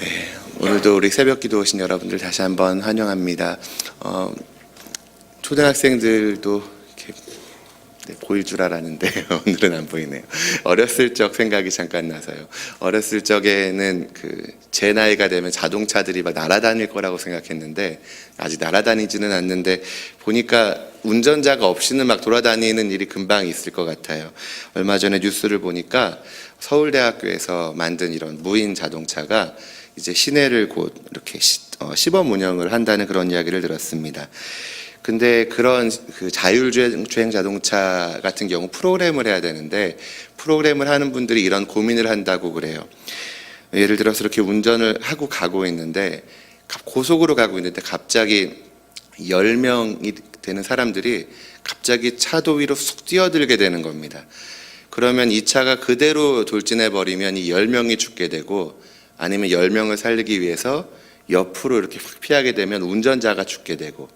네, 오늘도 우리 새벽 기도 오신 여러분들 다시 한번 환영합니다. 어, 초등학생들도 이렇게 네, 보일 줄 알았는데 오늘은 안 보이네요. 어렸을 적 생각이 잠깐 나서요. 어렸을 적에는 그 제 나이가 되면 자동차들이 막 날아다닐 거라고 생각했는데 아직 날아다니지는 않는데 보니까 운전자가 없이는 막 돌아다니는 일이 금방 있을 것 같아요. 얼마 전에 뉴스를 보니까 서울대학교에서 만든 이런 무인 자동차가 이제 시내를 곧 이렇게 시, 어, 시범 운영을 한다는 그런 이야기를 들었습니다. 근데 그런 그 자율주행 주행 자동차 같은 경우 프로그램을 해야 되는데 프로그램을 하는 분들이 이런 고민을 한다고 그래요. 예를 들어서 이렇게 운전을 하고 가고 있는데 가- 고속으로 가고 있는데 갑자기 10명이 되는 사람들이 갑자기 차도 위로 쑥 뛰어들게 되는 겁니다. 그러면 이 차가 그대로 돌진해 버리면 이 10명이 죽게 되고 아니면 10명을 살리기 위해서 옆으로 이렇게 확 피하게 되면 운전자가 죽게 되고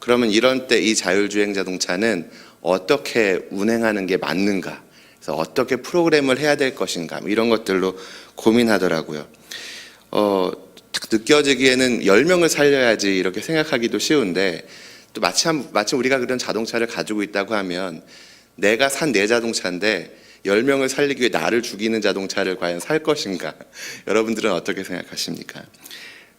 그러면 이런 때 이 자율주행 자동차는 어떻게 운행하는 게 맞는가? 그래서 어떻게 프로그램을 해야 될 것인가? 뭐 이런 것들로 고민하더라고요. 어, 딱 느껴지기에는 10명을 살려야지 이렇게 생각하기도 쉬운데 또 마침, 마침 우리가 그런 자동차를 가지고 있다고 하면 내가 산 내 자동차인데 10명을 살리기 위해 나를 죽이는 자동차를 과연 살 것인가? 여러분들은 어떻게 생각하십니까?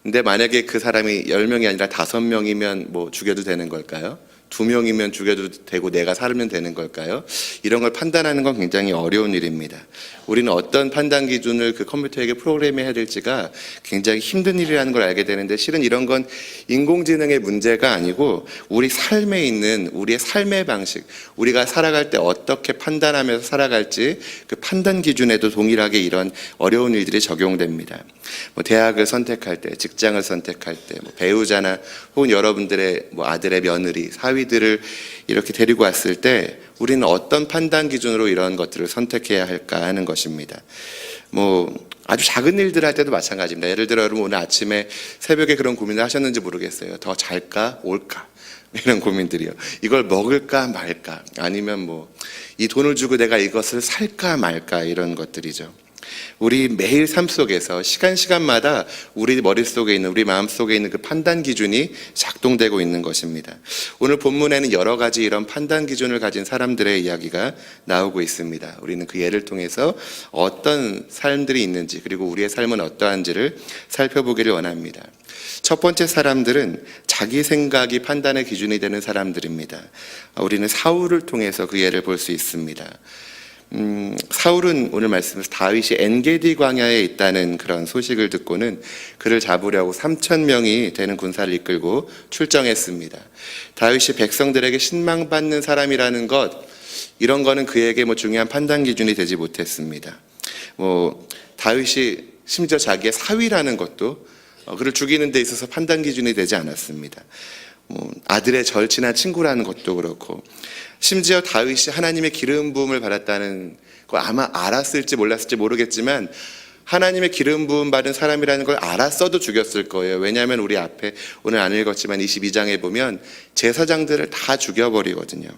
근데 만약에 그 사람이 10명이 아니라 5명이면 뭐 죽여도 되는 걸까요? 2명이면 죽여도 되고 내가 살면 되는 걸까요? 이런 걸 판단하는 건 굉장히 어려운 일입니다. 우리는 어떤 판단 기준을 그 컴퓨터에게 프로그램해야 될지가 굉장히 힘든 일이라는 걸 알게 되는데 실은 이런 건 인공지능의 문제가 아니고 우리 삶에 있는 우리의 삶의 방식, 우리가 살아갈 때 어떻게 판단하면서 살아갈지 그 판단 기준에도 동일하게 이런 어려운 일들이 적용됩니다. 뭐 대학을 선택할 때, 직장을 선택할 때, 뭐 배우자나 혹은 여러분들의 뭐 아들의 며느리, 사위 들을 이렇게 데리고 왔을 때 우리는 어떤 판단 기준으로 이런 것들을 선택해야 할까 하는 것입니다. 뭐 아주 작은 일들 할 때도 마찬가지입니다. 예를 들어 여러분 오늘 아침에 새벽에 그런 고민을 하셨는지 모르겠어요. 더 잘까 올까 이런 고민들이요. 이걸 먹을까 말까 아니면 뭐 이 돈을 주고 내가 이것을 살까 말까 이런 것들이죠. 우리 매일 삶 속에서 시간 시간마다 우리 머릿속에 있는 우리 마음속에 있는 그 판단 기준이 작동되고 있는 것입니다. 오늘 본문에는 여러 가지 이런 판단 기준을 가진 사람들의 이야기가 나오고 있습니다. 우리는 그 예를 통해서 어떤 삶들이 있는지 그리고 우리의 삶은 어떠한지를 살펴보기를 원합니다. 첫 번째 사람들은 자기 생각이 판단의 기준이 되는 사람들입니다. 우리는 사울을 통해서 그 예를 볼 수 있습니다. 음, 사울은 오늘 말씀에서 다윗이 엔게디 광야에 있다는 그런 소식을 듣고는 그를 잡으려고 3천 명이 되는 군사를 이끌고 출정했습니다. 다윗이 백성들에게 신망받는 사람이라는 것 이런 거는 그에게 뭐 중요한 판단 기준이 되지 못했습니다. 뭐 다윗이 심지어 자기의 사위라는 것도 어, 그를 죽이는 데 있어서 판단 기준이 되지 않았습니다. 뭐 아들의 절친한 친구라는 것도 그렇고 심지어 다윗이 하나님의 기름 부음을 받았다는 거 아마 알았을지 몰랐을지 모르겠지만 하나님의 기름 부음 받은 사람이라는 걸 알았어도 죽였을 거예요. 왜냐하면 우리 앞에 오늘 안 읽었지만 22장에 보면 제사장들을 다 죽여버리거든요.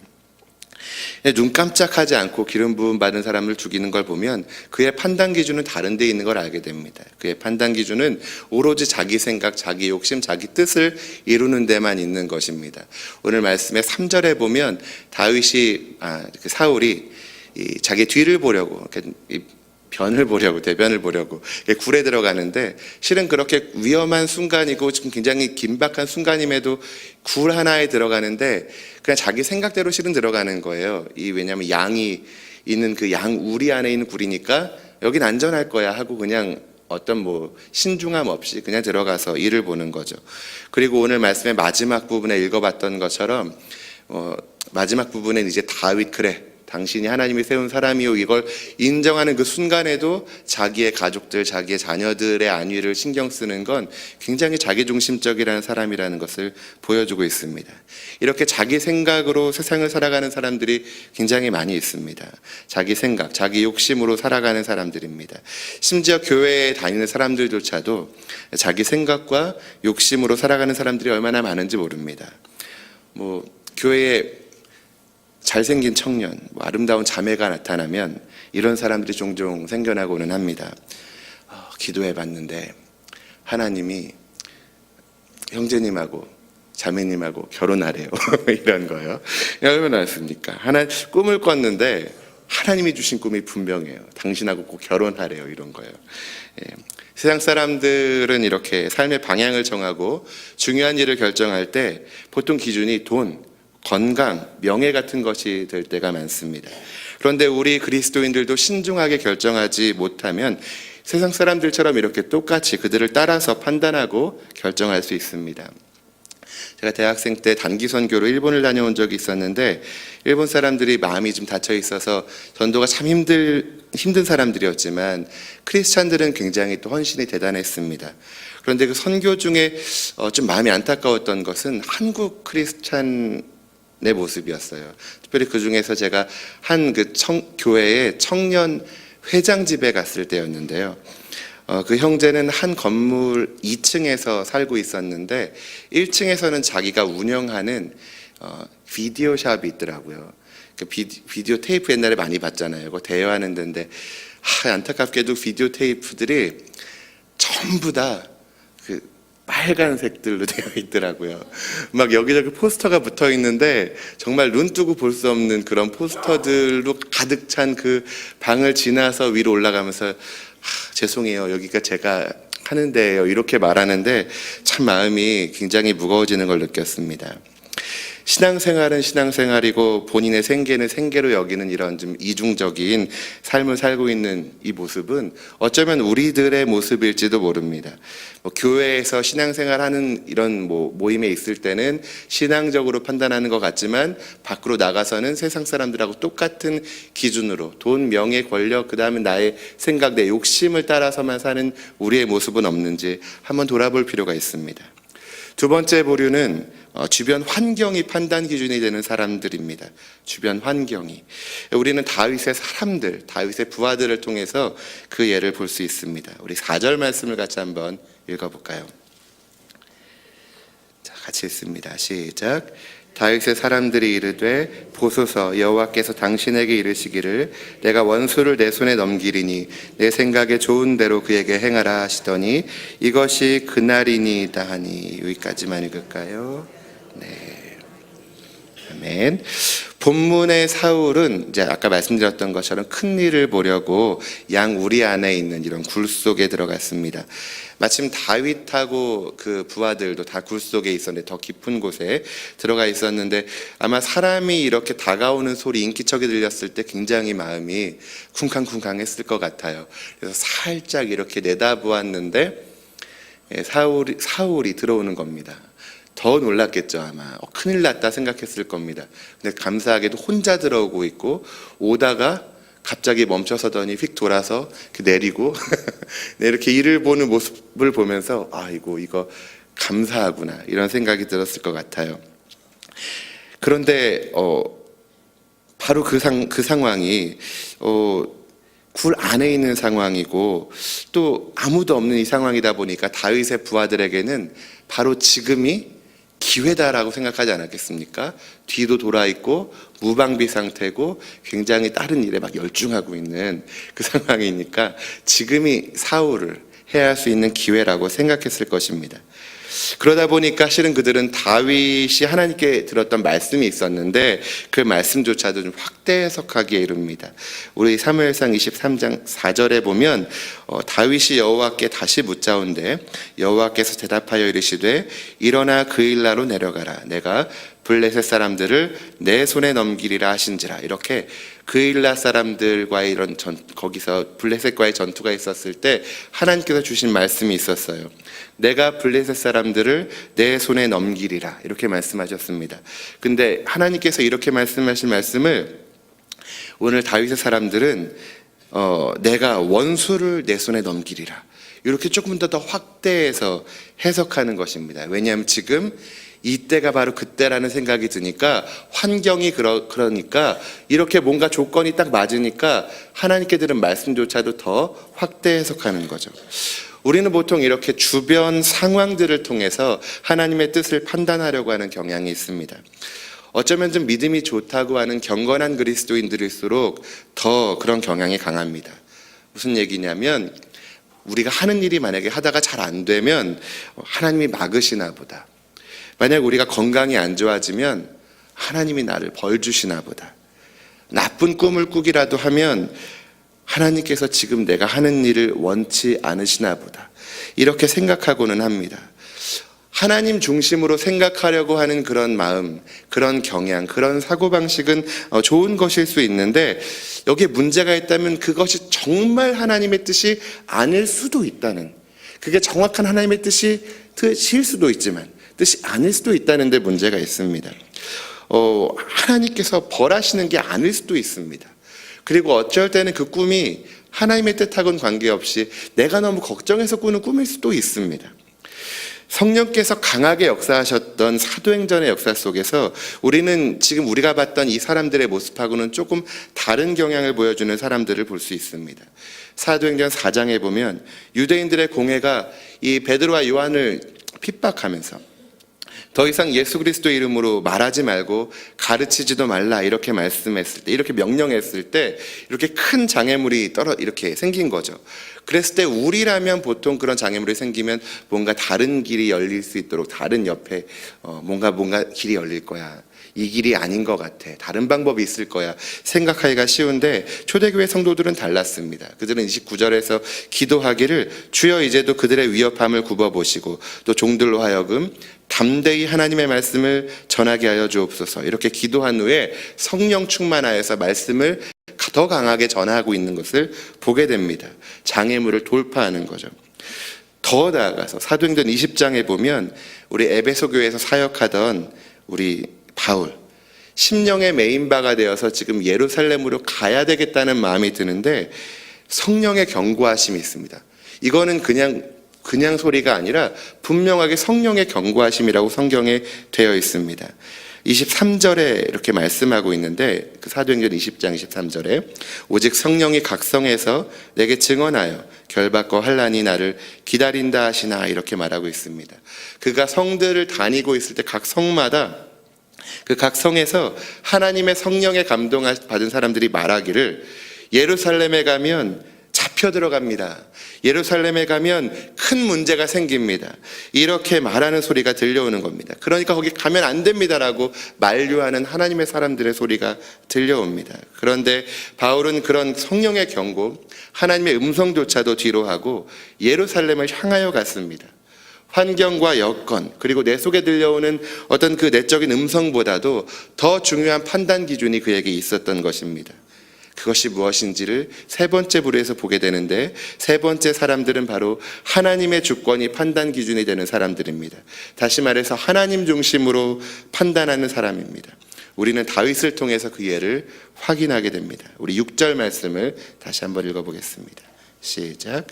눈 깜짝하지 않고 기름 부음 받은 사람을 죽이는 걸 보면 그의 판단 기준은 다른 데 있는 걸 알게 됩니다. 그의 판단 기준은 오로지 자기 생각, 자기 욕심, 자기 뜻을 이루는 데만 있는 것입니다. 오늘 말씀의 3절에 보면 다윗이 아, 그 사울이 이 자기 뒤를 보려고 변을 보려고 대변을 보려고 굴에 들어가는데 실은 그렇게 위험한 순간이고 지금 굉장히 긴박한 순간임에도 굴 하나에 들어가는데 그냥 자기 생각대로 실은 들어가는 거예요. 이 왜냐하면 양이 있는 그 양 우리 안에 있는 굴이니까 여긴 안전할 거야 하고 그냥 어떤 뭐 신중함 없이 그냥 들어가서 일을 보는 거죠. 그리고 오늘 말씀의 마지막 부분에 읽어봤던 것처럼 어, 마지막 부분엔 이제 다윗 그래 당신이 하나님이 세운 사람이요 이걸 인정하는 그 순간에도 자기의 가족들, 자기의 자녀들의 안위를 신경 쓰는 건 굉장히 자기중심적이라는 사람이라는 것을 보여주고 있습니다. 이렇게 자기 생각으로 세상을 살아가는 사람들이 굉장히 많이 있습니다. 자기 생각, 자기 욕심으로 살아가는 사람들입니다. 심지어 교회에 다니는 사람들조차도 자기 생각과 욕심으로 살아가는 사람들이 얼마나 많은지 모릅니다. 뭐 교회에 잘생긴 청년, 뭐 아름다운 자매가 나타나면 이런 사람들이 종종 생겨나고는 합니다. 어, 기도해 봤는데 하나님이 형제님하고 자매님하고 결혼하래요. 이런 거요. 얼마나 많습니까? 하나 꿈을 꿨는데 하나님이 주신 꿈이 분명해요. 당신하고 꼭 결혼하래요. 이런 거요. 예. 세상 사람들은 이렇게 삶의 방향을 정하고 중요한 일을 결정할 때 보통 기준이 돈, 건강, 명예 같은 것이 될 때가 많습니다. 그런데 우리 그리스도인들도 신중하게 결정하지 못하면 세상 사람들처럼 이렇게 똑같이 그들을 따라서 판단하고 결정할 수 있습니다. 제가 대학생 때 단기 선교로 일본을 다녀온 적이 있었는데 일본 사람들이 마음이 좀 닫혀 있어서 전도가 참 힘들 힘든 사람들이었지만 크리스찬들은 굉장히 또 헌신이 대단했습니다. 그런데 그 선교 중에 어, 좀 마음이 안타까웠던 것은 한국 크리스찬 의 모습이었어요. 특별히 그 중에서 제가 한 그 교회의 청년 회장 집에 갔을 때였는데요. 어, 그 형제는 한 건물 2층에서 살고 있었는데 1층에서는 자기가 운영하는 어, 비디오 샵이 있더라고요. 그 비디, 비디오 테이프 옛날에 많이 봤잖아요. 그거 대여하는 데인데 하, 안타깝게도 비디오 테이프들이 전부 다그 빨간색들로 되어 있더라고요. 막 여기저기 포스터가 붙어 있는데 정말 눈 뜨고 볼 수 없는 그런 포스터들로 가득 찬 그 방을 지나서 위로 올라가면서 하, 죄송해요. 여기가 제가 하는 데예요. 이렇게 말하는데 참 마음이 굉장히 무거워지는 걸 느꼈습니다. 신앙생활은 신앙생활이고 본인의 생계는 생계로 여기는 이런 좀 이중적인 삶을 살고 있는 이 모습은 어쩌면 우리들의 모습일지도 모릅니다. 뭐 교회에서 신앙생활하는 이런 뭐 모임에 있을 때는 신앙적으로 판단하는 것 같지만 밖으로 나가서는 세상 사람들하고 똑같은 기준으로 돈, 명예, 권력, 그 다음에 나의 생각, 내 욕심을 따라서만 사는 우리의 모습은 없는지 한번 돌아볼 필요가 있습니다. 두 번째 보류는 어, 주변 환경이 판단 기준이 되는 사람들입니다. 주변 환경이. 우리는 다윗의 사람들, 다윗의 부하들을 통해서 그 예를 볼 수 있습니다. 우리 4절 말씀을 같이 한번 읽어볼까요? 자, 같이 읽습니다. 시작. 다윗의 사람들이 이르되 보소서 여호와께서 당신에게 이르시기를 내가 원수를 내 손에 넘기리니 내 생각에 좋은 대로 그에게 행하라 하시더니 이것이 그날이니이다 하니 여기까지만 읽을까요? 네. 아멘. 본문의 사울은 이제 아까 말씀드렸던 것처럼 큰 일을 보려고 양 우리 안에 있는 이런 굴 속에 들어갔습니다. 마침 다윗하고 그 부하들도 다 굴 속에 있었는데 더 깊은 곳에 들어가 있었는데 아마 사람이 이렇게 다가오는 소리 인기척이 들렸을 때 굉장히 마음이 쿵쾅쿵쾅했을 것 같아요. 그래서 살짝 이렇게 내다보았는데 예, 사울이 사울이 들어오는 겁니다. 더 놀랐겠죠 아마 어, 큰일 났다 생각했을 겁니다. 근데 감사하게도 혼자 들어오고 있고 오다가 갑자기 멈춰서더니 휙 돌아서 내리고 네, 이렇게 일을 보는 모습을 보면서 아이고 이거 감사하구나 이런 생각이 들었을 것 같아요. 그런데 어, 바로 그, 상, 그 상황이 어, 굴 안에 있는 상황이고 또 아무도 없는 이 상황이다 보니까 다윗의 부하들에게는 바로 지금이 기회다라고 생각하지 않았겠습니까? 뒤도 돌아 있고 무방비 상태고 굉장히 다른 일에 막 열중하고 있는 그 상황이니까 지금이 사울을 해야 할 수 있는 기회라고 생각했을 것입니다. 그러다 보니까 실은 그들은 다윗이 하나님께 들었던 말씀이 있었는데 그 말씀조차도 좀 확대 해석하기에 이릅니다. 우리 사무엘상 23장 4절에 보면 어, 다윗이 여호와께 다시 묻자온데 여호와께서 대답하여 이르시되 일어나 그 일나로 내려가라 내가 블레셋 사람들을 내 손에 넘기리라 하신지라 이렇게 그일라 사람들과의 이런 전, 거기서 블레셋과의 전투가 있었을 때 하나님께서 주신 말씀이 있었어요. 내가 블레셋 사람들을 내 손에 넘기리라 이렇게 말씀하셨습니다. 근데 하나님께서 이렇게 말씀하신 말씀을 오늘 다윗의 사람들은 어, 내가 원수를 내 손에 넘기리라 이렇게 조금 더 더 확대해서 해석하는 것입니다. 왜냐하면 지금 이때가 바로 그때라는 생각이 드니까 환경이 그러, 그러니까 이렇게 뭔가 조건이 딱 맞으니까 하나님께 들은 말씀조차도 더 확대 해석하는 거죠. 우리는 보통 이렇게 주변 상황들을 통해서 하나님의 뜻을 판단하려고 하는 경향이 있습니다. 어쩌면 좀 믿음이 좋다고 하는 경건한 그리스도인들일수록 더 그런 경향이 강합니다. 무슨 얘기냐면 우리가 하는 일이 만약에 하다가 잘 안 되면 하나님이 막으시나 보다. 만약 우리가 건강이 안 좋아지면 하나님이 나를 벌 주시나 보다. 나쁜 꿈을 꾸기라도 하면 하나님께서 지금 내가 하는 일을 원치 않으시나 보다. 이렇게 생각하고는 합니다. 하나님 중심으로 생각하려고 하는 그런 마음, 그런 경향, 그런 사고방식은 어, 좋은 것일 수 있는데 여기에 문제가 있다면 그것이 정말 하나님의 뜻이 아닐 수도 있다는 그게 정확한 하나님의 뜻이 뜻일 수도 있지만 뜻이 아닐 수도 있다는 데 문제가 있습니다. 어, 하나님께서 벌하시는 게 아닐 수도 있습니다. 그리고 어쩔 때는 그 꿈이 하나님의 뜻하고는 관계없이 내가 너무 걱정해서 꾸는 꿈일 수도 있습니다. 성령께서 강하게 역사하셨던 사도행전의 역사 속에서 우리는 지금 우리가 봤던 이 사람들의 모습하고는 조금 다른 경향을 보여주는 사람들을 볼 수 있습니다. 사도행전 4장에 보면 유대인들의 공회가 이 베드로와 요한을 핍박하면서 더 이상 예수 그리스도 이름으로 말하지 말고 가르치지도 말라 이렇게 말씀했을 때 이렇게 명령했을 때 이렇게 큰 장애물이 떨어 이렇게 생긴 거죠. 그랬을 때 우리라면 보통 그런 장애물이 생기면 뭔가 다른 길이 열릴 수 있도록 다른 옆에 어, 뭔가 뭔가 길이 열릴 거야. 이 길이 아닌 것 같아. 다른 방법이 있을 거야. 생각하기가 쉬운데 초대교회 성도들은 달랐습니다. 그들은 29절에서 기도하기를 주여 이제도 그들의 위협함을 굽어보시고 또 종들로 하여금 담대히 하나님의 말씀을 전하게 하여 주옵소서. 이렇게 기도한 후에 성령 충만하여서 말씀을 더 강하게 전하고 있는 것을 보게 됩니다. 장애물을 돌파하는 거죠. 더 나아가서 사도행전 20장에 보면 우리 에베소 교회에서 사역하던 우리 바울 심령의 메인 바가 되어서 지금 예루살렘으로 가야 되겠다는 마음이 드는데 성령의 경고하심이 있습니다. 이거는 그냥 그냥 소리가 아니라 분명하게 성령의 경고하심이라고 성경에 되어 있습니다. 23절에 이렇게 말씀하고 있는데 그 사도행전 20장 23절에 오직 성령이 각성해서 내게 증언하여 결박과 환란이 나를 기다린다 하시나 이렇게 말하고 있습니다. 그가 성들을 다니고 있을 때 각 성마다 그 각 성에서 하나님의 성령의 감동 받은 사람들이 말하기를 예루살렘에 가면 잡혀 들어갑니다. 예루살렘에 가면 큰 문제가 생깁니다. 이렇게 말하는 소리가 들려오는 겁니다. 그러니까 거기 가면 안 됩니다라고 만류하는 하나님의 사람들의 소리가 들려옵니다. 그런데 바울은 그런 성령의 경고, 하나님의 음성조차도 뒤로 하고 예루살렘을 향하여 갔습니다. 환경과 여건 그리고 내 속에 들려오는 어떤 그 내적인 음성보다도 더 중요한 판단 기준이 그에게 있었던 것입니다. 그것이 무엇인지를 세 번째 부류에서 보게 되는데 세 번째 사람들은 바로 하나님의 주권이 판단 기준이 되는 사람들입니다. 다시 말해서 하나님 중심으로 판단하는 사람입니다. 우리는 다윗을 통해서 그 예를 확인하게 됩니다. 우리 6절 말씀을 다시 한번 읽어보겠습니다. 시작.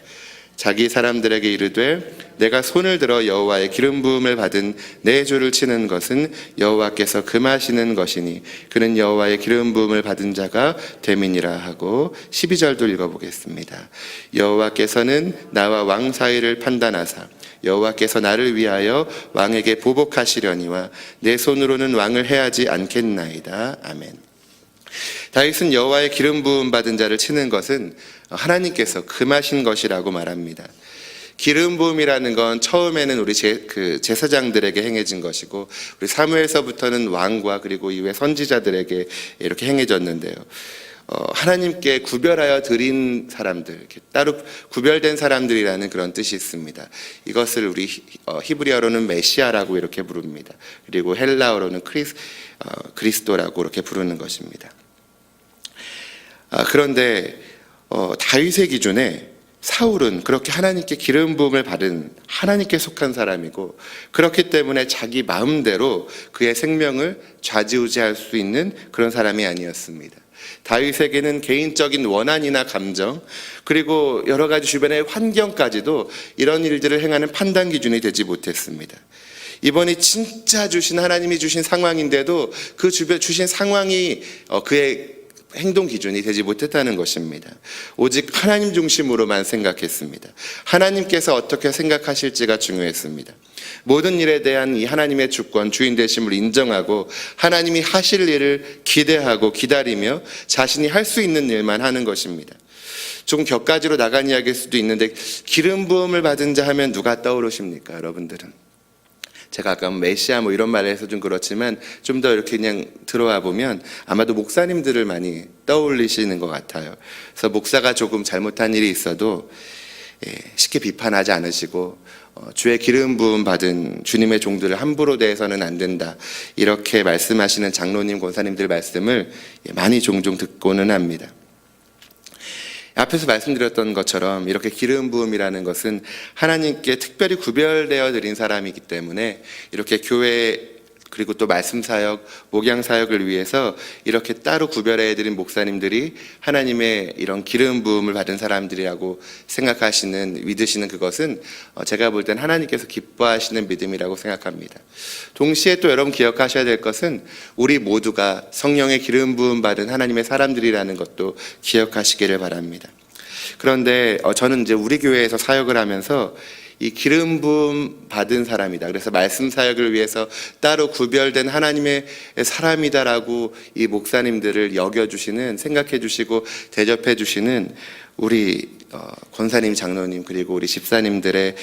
자기 사람들에게 이르되 내가 손을 들어 여호와의 기름 부음을 받은 내 주를 치는 것은 여호와께서 금하시는 것이니 그는 여호와의 기름 부음을 받은 자가 되민이라 하고 12절도 읽어보겠습니다. 여호와께서는 나와 왕 사이를 판단하사 여호와께서 나를 위하여 왕에게 보복하시려니와 내 손으로는 왕을 해하지 않겠나이다. 아멘. 다윗은 여호와의 기름 부음 받은 자를 치는 것은 하나님께서 금하신 것이라고 말합니다. 기름 부음이라는 건 처음에는 우리 제, 그 제사장들에게 행해진 것이고 우리 사무엘서부터는 왕과 그리고 이후에 선지자들에게 이렇게 행해졌는데요. 어, 하나님께 구별하여 드린 사람들, 따로 구별된 사람들이라는 그런 뜻이 있습니다. 이것을 우리 히- 어, 히브리어로는 메시아라고 이렇게 부릅니다. 그리고 헬라어로는 크리스, 어, 그리스도라고 이렇게 부르는 것입니다. 아, 그런데 어, 다윗의 기준에 사울은 그렇게 하나님께 기름 부음을 받은 하나님께 속한 사람이고 그렇기 때문에 자기 마음대로 그의 생명을 좌지우지할 수 있는 그런 사람이 아니었습니다. 다윗에게는 개인적인 원한이나 감정 그리고 여러 가지 주변의 환경까지도 이런 일들을 행하는 판단 기준이 되지 못했습니다. 이번이 진짜 주신 하나님이 주신 상황인데도 그 주변 주신 상황이 어, 그의 행동 기준이 되지 못했다는 것입니다. 오직 하나님 중심으로만 생각했습니다. 하나님께서 어떻게 생각하실지가 중요했습니다. 모든 일에 대한 이 하나님의 주권, 주인 되심을 인정하고 하나님이 하실 일을 기대하고 기다리며 자신이 할 수 있는 일만 하는 것입니다. 좀 격가지로 나간 이야기일 수도 있는데 기름 부음을 받은 자 하면 누가 떠오르십니까, 여러분들은? 제가 아까 메시아 뭐 이런 말을 해서 좀 그렇지만 좀 더 이렇게 그냥 들어와 보면 아마도 목사님들을 많이 떠올리시는 것 같아요. 그래서 목사가 조금 잘못한 일이 있어도 예, 쉽게 비판하지 않으시고 어, 주의 기름 부음 받은 주님의 종들을 함부로 대해서는 안 된다 이렇게 말씀하시는 장로님 권사님들 말씀을 예, 많이 종종 듣고는 합니다. 앞에서 말씀드렸던 것처럼 이렇게 기름 부음이라는 것은 하나님께 특별히 구별되어 드린 사람이기 때문에 이렇게 교회 그리고 또 말씀 사역, 목양 사역을 위해서 이렇게 따로 구별해 드린 목사님들이 하나님의 이런 기름 부음을 받은 사람들이라고 생각하시는 믿으시는 그것은 어, 제가 볼 땐 하나님께서 기뻐하시는 믿음이라고 생각합니다. 동시에 또 여러분 기억하셔야 될 것은 우리 모두가 성령의 기름 부음 받은 하나님의 사람들이라는 것도 기억하시기를 바랍니다. 그런데 어, 저는 이제 우리 교회에서 사역을 하면서 이 기름 부음 받은 사람이다. 그래서 말씀 사역을 위해서 따로 구별된 하나님의 사람이다라고 이 목사님들을 여겨 주시는 생각해 주시고 대접해 주시는 우리 어, 권사님, 장로님 그리고 우리 집사님들의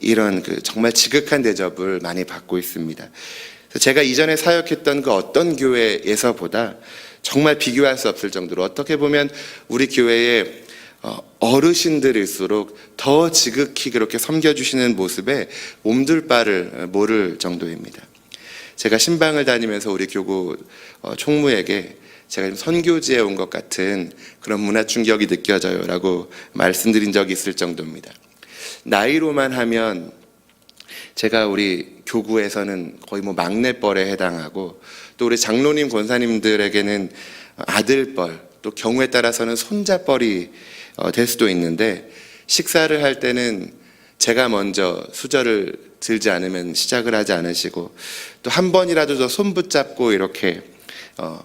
이런 그 정말 지극한 대접을 많이 받고 있습니다. 제가 이전에 사역했던 그 어떤 교회에서보다 정말 비교할 수 없을 정도로 어떻게 보면 우리 교회에 어, 어르신들일수록 더 지극히 그렇게 섬겨주시는 모습에 몸둘 바를 모를 정도입니다. 제가 신방을 다니면서 우리 교구 어, 총무에게 제가 지금 선교지에 온 것 같은 그런 문화 충격이 느껴져요라고 말씀드린 적이 있을 정도입니다. 나이로만 하면 제가 우리 교구에서는 거의 뭐 막내뻘에 해당하고 또 우리 장로님 권사님들에게는 아들뻘 또 경우에 따라서는 손자뻘이 어, 될 수도 있는데 식사를 할 때는 제가 먼저 수저를 들지 않으면 시작을 하지 않으시고 또 한 번이라도 더손 붙잡고 이렇게 어,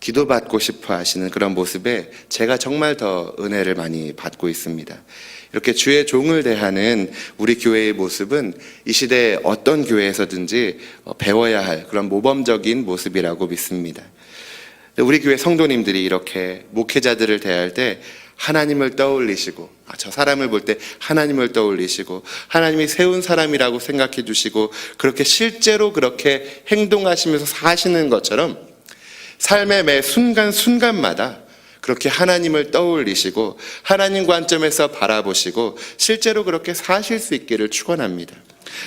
기도받고 싶어 하시는 그런 모습에 제가 정말 더 은혜를 많이 받고 있습니다. 이렇게 주의 종을 대하는 우리 교회의 모습은 이 시대에 어떤 교회에서든지 어, 배워야 할 그런 모범적인 모습이라고 믿습니다. 우리 교회 성도님들이 이렇게 목회자들을 대할 때 하나님을 떠올리시고 아, 저 사람을 볼 때 하나님을 떠올리시고 하나님이 세운 사람이라고 생각해 주시고 그렇게 실제로 그렇게 행동하시면서 사시는 것처럼 삶의 매 순간 순간마다 그렇게 하나님을 떠올리시고 하나님 관점에서 바라보시고 실제로 그렇게 사실 수 있기를 축원합니다.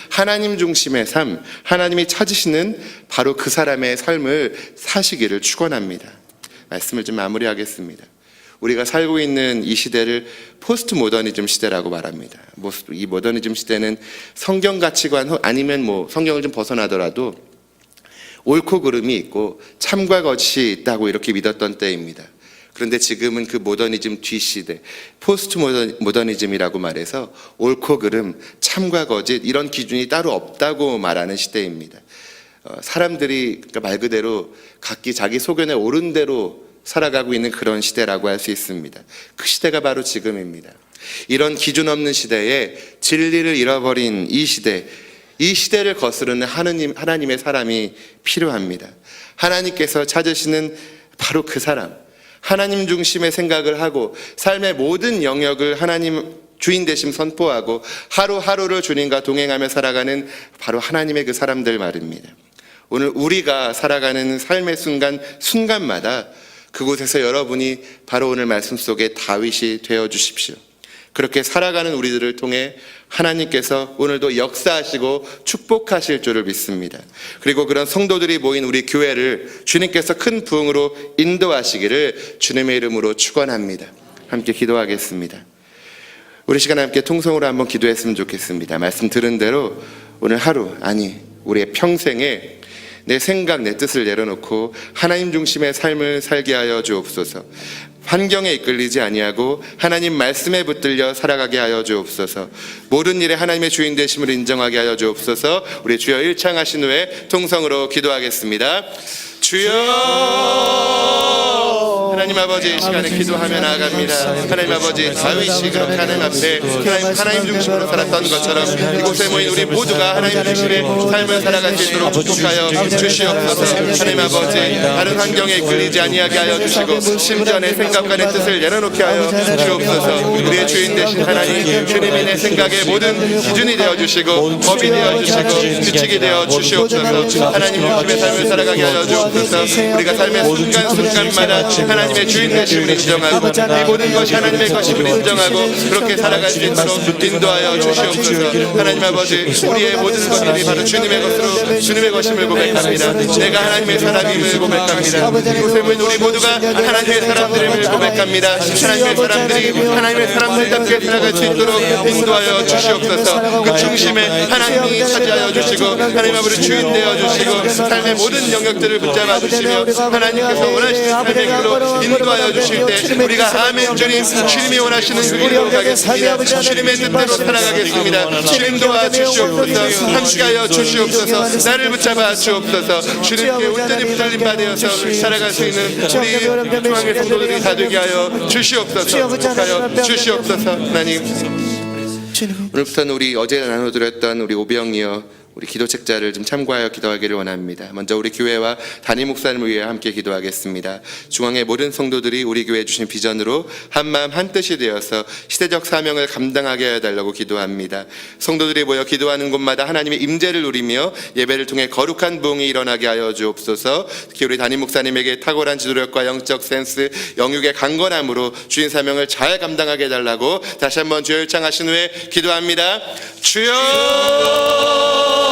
하나님 중심의 삶, 하나님이 찾으시는 바로 그 사람의 삶을 사시기를 축원합니다. 말씀을 좀 마무리하겠습니다. 우리가 살고 있는 이 시대를 포스트 모더니즘 시대라고 말합니다. 뭐, 이 모더니즘 시대는 성경 가치관 아니면 뭐 성경을 좀 벗어나더라도 옳고 그름이 있고 참과 거짓이 있다고 이렇게 믿었던 때입니다. 그런데 지금은 그 모더니즘 뒤시대, 포스트 모더니즘이라고 말해서 옳고 그름, 참과 거짓 이런 기준이 따로 없다고 말하는 시대입니다. 어, 사람들이 그러니까 말 그대로 각기 자기 소견에 옳은 대로 살아가고 있는 그런 시대라고 할 수 있습니다. 그 시대가 바로 지금입니다. 이런 기준 없는 시대에 진리를 잃어버린 이 시대, 이 시대를 거스르는 하느님, 하나님의 사람이 필요합니다. 하나님께서 찾으시는 바로 그 사람, 하나님 중심의 생각을 하고 삶의 모든 영역을 하나님 주인 대심 선포하고 하루하루를 주님과 동행하며 살아가는 바로 하나님의 그 사람들 말입니다. 오늘 우리가 살아가는 삶의 순간, 순간마다 그곳에서 여러분이 바로 오늘 말씀 속에 다윗이 되어 주십시오. 그렇게 살아가는 우리들을 통해 하나님께서 오늘도 역사하시고 축복하실 줄을 믿습니다. 그리고 그런 성도들이 모인 우리 교회를 주님께서 큰 부흥으로 인도하시기를 주님의 이름으로 축원합니다. 함께 기도하겠습니다. 우리 시간 함께 통성으로 한번 기도했으면 좋겠습니다. 말씀 들은 대로 오늘 하루 아니 우리의 평생에 내 생각, 내 뜻을 내려놓고 하나님 중심의 삶을 살게 하여 주옵소서. 환경에 이끌리지 아니하고 하나님 말씀에 붙들려 살아가게 하여 주옵소서. 모든 일에 하나님의 주인 되심을 인정하게 하여 주옵소서. 우리 주여 일창하신 후에 통성으로 기도하겠습니다. 주여 하나님 아버지 이 시간에 기도하며 나아갑니다. 하나님 아버지 다윗이 그렇게 하나님 앞에 하나님, 하나님 중심으로 살았던 것처럼 이곳에 모인 우리 모두가 하나님 중심의 삶을 살아갈 수 있도록 축복하여 주시옵소서. 하나님 아버지 다른 환경에 끌리지 아니하게 하여 주시고 심지어 내 생각과 내 뜻을 내려놓게 하여 주옵소서. 우리의 주인 되신 하나님 주님이 내 생각의 모든 기준이 되어 주시고 법이 되어 주시고 규칙이 되어 주시옵소서. 하나님 중심의 삶을 살아가게 하여 주옵소서. 우리가 삶의 순간순간마다 하나님 의 주인 되심을 인정하고 이 모든 것이 하나님의 것임을 인정하고 그렇게 살아갈 수 있도록 인도하여 주시옵소서. 하나님 아버지 우리의 모든 것들이 바로 주님의 것으로 주님의 것임을 고백합니다. 내가 하나님의 사람임을 고백합니다. 이곳에 모인 우리 모두가 하나님의 사람들임을 고백합니다. 하나님의 사람들이 하나님의 사람들답게 살아갈 수 있도록 인도하여 주시옵소서. 그 중심에 하나님이 차지하여 주시고 하나님 아버지 주인 되어 주시고 삶의 모든 영역들을 붙잡아 주시며 하나님께서 원하시는 삶의 길로 인도하여 주실 때 우리가 아멘 주님 주님이 원하시는 그 길로 가겠습니다. 주님의 뜻대로 살아가겠습니다. 주님 도와 주시옵소서. 함께하여 주시옵소서. 나를 붙잡아 주옵소서. 주님께 온전히 붙들림 받으어서 살아갈 수 있는 우리 중앙의 성도들이 다 되게 하여 주시옵소서. 하여 주시옵소서. 하나님 오늘부터는 우리 어제 나눠드렸던 우리 오병이어 우리 기도 책자를 좀 참고하여 기도하기를 원합니다. 먼저 우리 교회와 담임 목사님을 위해 함께 기도하겠습니다. 중앙의 모든 성도들이 우리 교회에 주신 비전으로 한 마음 한 뜻이 되어서 시대적 사명을 감당하게 하여 달라고 기도합니다. 성도들이 모여 기도하는 곳마다 하나님의 임재를 누리며 예배를 통해 거룩한 부흥이 일어나게 하여 주옵소서. 특히 우리 담임 목사님에게 탁월한 지도력과 영적 센스, 영육의 강건함으로 주인 사명을 잘 감당하게 해달라고 다시 한번 주여 일창하신 후에 기도합니다. 주여!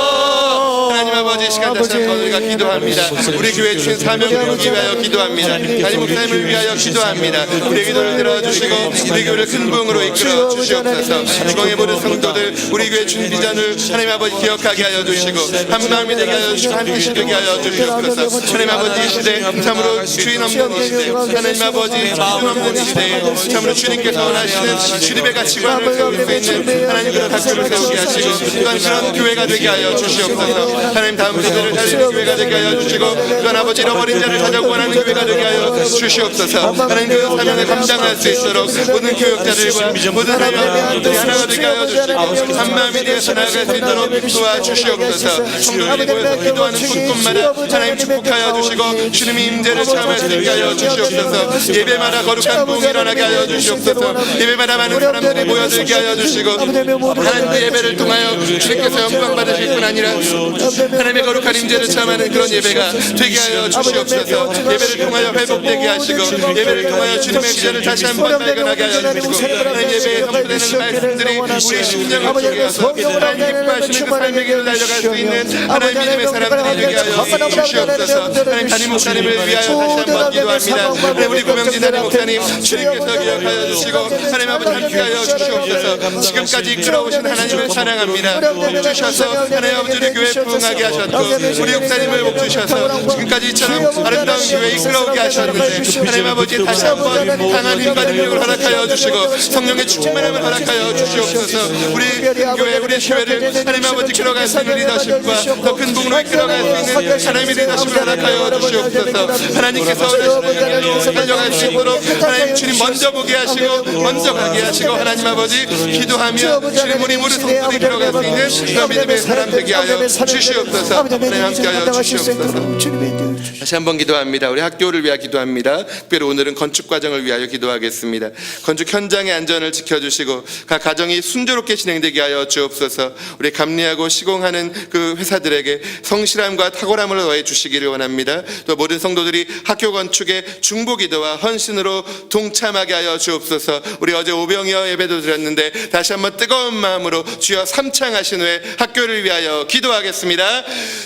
하나님 아버지 이 시간 다시 한번 우리가 기도합니다. 우리 교회 주신 사명을 위하여 기도합니다. 담임 목사님을 위하여 기도합니다. 우리 기도를 들어주시고 우리 교회를 큰 부흥으로 이끌어 주시옵소서. 중앙의 모든 성도들 우리 교회 주신 비전을 하나님 아버지 기억하게 하여 주시고 한 마음이 되게 하여 주시고 한 뜻이 되게 하여 주시옵소서. 하나님 아버지 이 시대 참으로 주인 없는 이 시대 하나님 아버지 주인 없는 이 시대에 참으로 주님께서 원하시는 주님의 가치관을 세울 수 있는 하나님께서 가치를 세우게 하시고 또한 그런 교회가 되게 하여 주시옵소서. 하나님 다음 세대를 살리는 교회가 되게 하여 주시고 또한 아버지 잃어버린 자를 찾아오고 원하는 교회가 되게 하여 주시옵소서. 하나님 그 사명을 감당할 수 있도록 모든 교육자들과 모든 하나님들이 하나가 되게 하여 주시고 한 마음이 되어서 나아갈 수 있도록 도와주시옵소서. 성도들이 모여서 기도하는 곳곳마다 하나님 축복하여 주시고 주님의 임재를 체험할 수 있게 하여 주시옵소서. 예배마다 거룩한 부흥이 일어나게 하여 주시옵소서. 예배마다 많은 사람들이 모여들게 하여 주시고 하나님 그 예배를 통하여 주님께서 영광 받으실 뿐 아니라 하나님의 거룩한 임재를 체험하는 그런 예배가 되게 하여 주시옵소서. 예배를 통하여 회복되게 하시고 예배를 통하여 주님의 임재를 다시 한번 발견하게 하여 주시고 예배에 선포되는 말씀들이 우리 심령을 통해서 하나님 기뻐하시는 그 삶의 길을 달려갈 수 있는 하나님 믿음의 사람들이 되게 하여 주시옵소서. 하나님 담임 목사님을 위하여 다시 한번 기도합니다. 하나님 우리 구명진 담임 목사님 주님께서 기억하여 주시고 하나님 아버지 함께하여 주시옵소서. 지금까지 이끌어오신 하나님을 사랑합니다. 복 주셔서 하나님 아버지 우리 교회 부흥하게 하셨고 우리 목사님을 복 주셔서 지금까지 이처럼 아름다운 교회 이끌어오게 하셨는데 하나님 아버지 다시 한번 강한 힘과 능력을 허락하여 주시고 성령의 충만함을 허락하여 주시옵소서. 우리 교회 우리 교회를 하나님 아버지 끌어갈 수 있는 리더십과 더 큰 부흥으로 이끌어갈 수 있는 하나님의 리더십을 허락하여 주시옵소서. 하나님께서 원하시는 길로 달려갈 수 있도록 하나님 주님 먼저 보게 하시고 먼저 가게 하시고 하나님 아버지 기도하며 주님 우리 모든 성도들이 들어갈 수 있는 그런 믿음의 사람 되게 하여 주시옵소서 하나님 함께 하여 주시옵소서 다시 한번 기도합니다. 우리 학교를 위하여 기도합니다. 특별히 오늘은 건축 과정을 위하여 기도하겠습니다. 건축 현장의 안전을 지켜주시고 각 가정이 순조롭게 진행되게 하여 주옵소서. 우리 감리하고 시공하는 그 회사들에게 성실함과 탁월함을 더해 주시기를 원합니다. 또 모든 성도들이 학교 건축에 중보 기도와 헌신으로 동참하게 하여 주옵소서. 우리 어제 오병이어 예배도 드렸는데 다시 한번 뜨거운 마음으로 주여 삼창하신 후에 학교를 위하여 기도하겠습니다.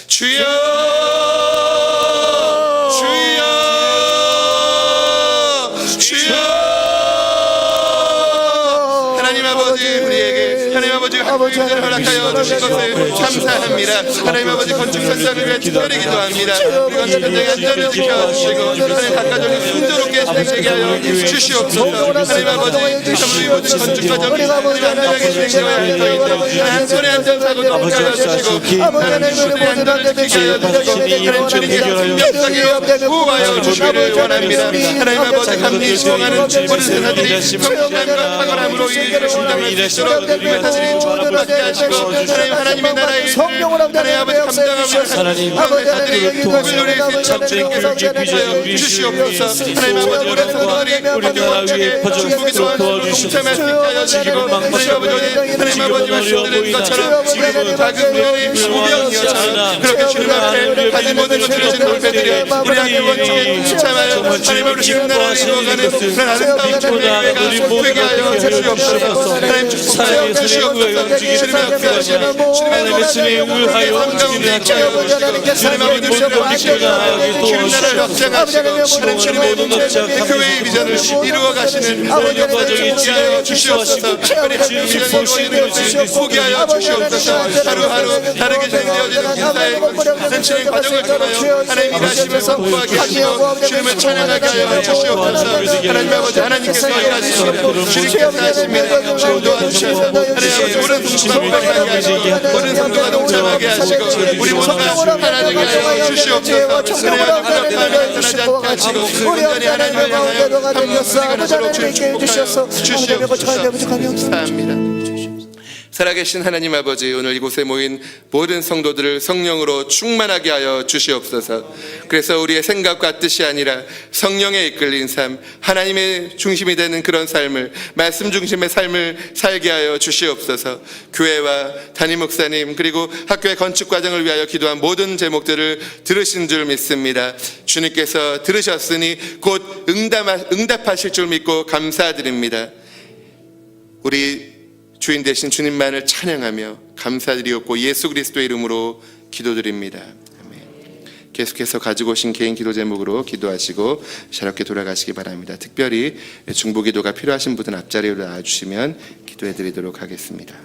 주여 아버지 우리에게 하나님 아버지 학교에 허락하여 주신 것을 감사합니다. 하나님 아버지 건축 현장을 위해 특별히 기도합니다. 우리 건축 현장의 안전을 지켜주시고 하나님 각가족이 순조롭게 진행되게 하여 주시옵소서. 하나님 아버지 우리 모든 건축 과정이 안전하게 진행되어야 하나님 한 손에 안전사고도 하여 주시고 하나님 주들의 안전을 지키게 하여 주시고 하나님 주님께서 명하게 구하여 주시기를 원합니다. 하나님 아버지 감리 수행하는 모든 세사들이 성실함과 탁월함으로 이 일을 감당할 수 있도록 사들이 축복받게 하시고 하나님 하나님의 나라의 일을 하나님 아버지 감당하며 하나님, 누릴 수 있도록 참된 교육에 비전을 주시옵소서 하나님 아버지 우리 성도들이 우리 나라 위에 퍼져 중국이 있도록 도와주시옵소서. 하여 주시고 하나님 아버지 하나님 말씀드린 것처럼 지금은 작은 교회의 무병이었잖아 그렇게 주님 앞에 가진 모든 것들을 주님 앞에 드려 우리 학교 원칙에 하나님 우리 주님 나라를 이루어가는 그런 아름다운 주님의 되게 하여 주시옵소서 하나님 주시옵소서 주님의 역사하시고 주님의 말씀에 의하여 한가운데 있게 하여 주시고 주님 아버지 모든 주님 주님 나라를 확장하시고 하나님 주님의 모든 교회의 비전을 이루어 가시는 모든 과정이 있게 하여 주시옵소서 주님 이루어지는 것을 포기하여 주시옵소서 하루하루 다르게 진행되어지는 인사의 한 진행 과정을 통하여 하나님 일하시면 선포하게 하시고 주님을 찬양하게 하여 주시옵소서 하나님 아버지 하나님께서 일하시고 주님께서 하십니다 주님 도와주셔서 하나님 아버지 모든 동참하게 하시고 모든 성도가 동참하게 하시고 우리 모두가 하나님께 하여 주시옵소서 아버지 하나님을 떠나지 않게 하시고 온전히 하나님을 향하여 한 모습이 되도록 주님 축복하여 주시옵소서 감사합니다 살아계신 하나님 아버지 오늘 이곳에 모인 모든 성도들을 성령으로 충만하게 하여 주시옵소서. 그래서 우리의 생각과 뜻이 아니라 성령에 이끌린 삶 하나님의 중심이 되는 그런 삶을 말씀 중심의 삶을 살게 하여 주시옵소서. 교회와 담임 목사님 그리고 학교의 건축 과정을 위하여 기도한 모든 제목들을 들으신 줄 믿습니다. 주님께서 들으셨으니 곧 응답, 응답하실 줄 믿고 감사드립니다. 우리 주인 되신 주님만을 찬양하며 감사드리옵고 예수 그리스도의 이름으로 기도드립니다. 계속해서 가지고 오신 개인 기도 제목으로 기도하시고 자유롭게 돌아가시기 바랍니다. 특별히 중보 기도가 필요하신 분은 앞자리로 나와주시면 기도해 드리도록 하겠습니다.